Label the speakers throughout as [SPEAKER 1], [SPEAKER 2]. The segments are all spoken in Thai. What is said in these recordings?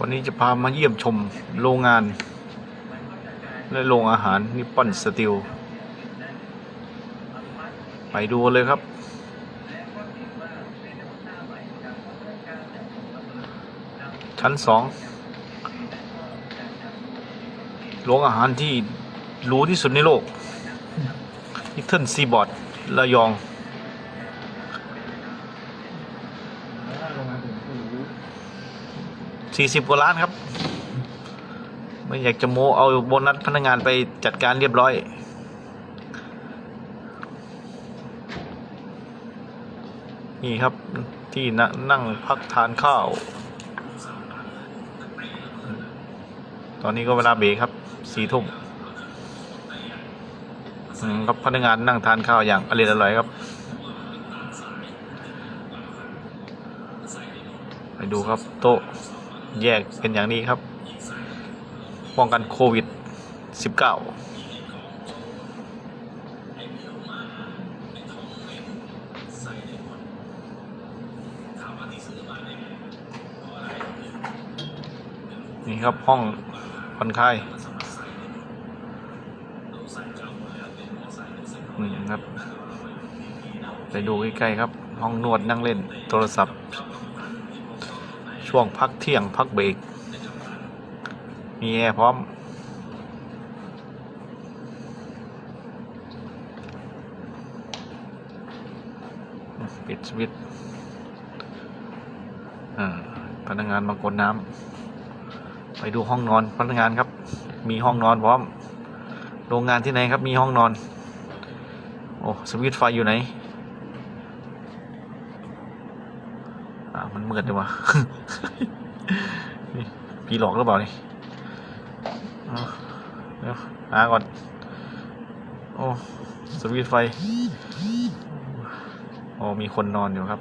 [SPEAKER 1] วันนี้จะพามาเยี่ยมชมโรงงาน และโรงอาหารนิปปอนสตีลไปดูเลยครับ ชั้นสองโรงอาหารที่รู้ที่สุดในโลกนิทเทิลซีบอร์ดระยอง สี่สิบกว่าล้านครับ ไม่อยากจะโมเอาโบนัสพนักงานไปจัดการเรียบร้อย นี่ครับที่นั่งพักทานข้าว ตอนนี้ก็เวลาเบรครับสี่ทุ่มครับพนักงานนั่งทานข้าวอย่างอร่อยอร่อยครับไปดูครับโต๊ะ แยกเป็นอย่างนี้ครับ ป้องกันโควิด -19 นี่ครับห้องผ่อนคลายนี่ครับ ไปดูใกล้ๆครับ ห้องนวดนั่งเล่นโทรศัพท์ ช่วงพักเที่ยงพักเบรก มีแอร์พร้อม ปิดสวิตช์พนักงานมากดน้ำไปดูห้องนอนพนักงานครับ มีห้องนอนพร้อม โรงงานที่ไหนครับมีห้องนอน โอ้สวิตช์ไฟอยู่ไหน อ่า มันมืดเลยวะนี่ผีหลอกหรือเปล่านี่เอาเดี๋ยวหาก่อน โอ้สวิตช์ไฟ โอ้มีคนนอนอยู่ครับ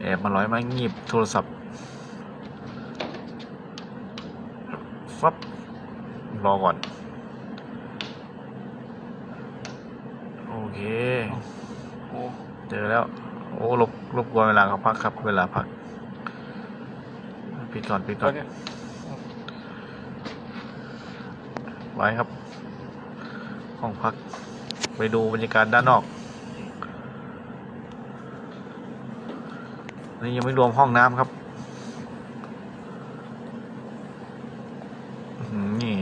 [SPEAKER 1] แอบมาร้อยไม้งีบโทรศัพท์ ฟับ รอก่อน โอเคโอ้เจอแล้ว โอ้รบรบกวนเวลาเขาพักครับ เวลาพักปิดก่อนปิดก่อนไว้ครับ ห้องพัก ไปดูบรรยากาศด้านนอก นี่ยังไม่รวมห้องน้ำครับอื้อหือนี่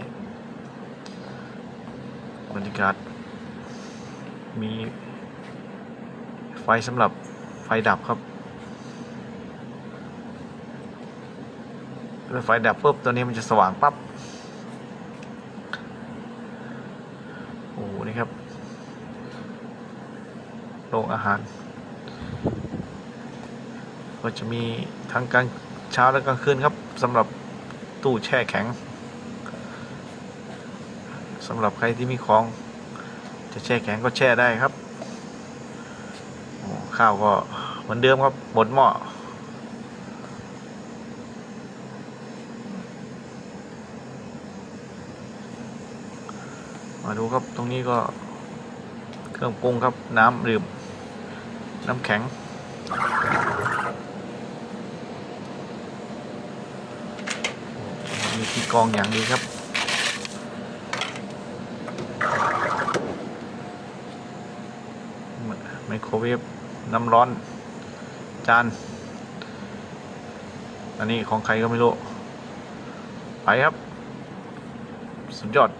[SPEAKER 1] บรรยากาศ มีไฟสำหรับ ไฟดับครับเมื่อไฟดับปุ๊บตัวนี้มันจะสว่างปั๊บโอ้โหนี่ครับโรงอาหาร ก็จะมีทั้งกลางเช้าและกลางคืนครับสำหรับตู้แช่แข็งสำหรับใครที่มีของ จะแช่แข็งก็แช่ได้ครับ ข้าวก็เหมือนเดิมครับบนหม้อมาดูครับตรงนี้ก็เครื่องปรุงครับน้ำดื่มน้ำแข็ง มีที่กองอย่างดีครับไมโครเวฟ น้ำร้อนจาน อันนี้ของใครก็ไม่รู้ ไปครับ สุดยอด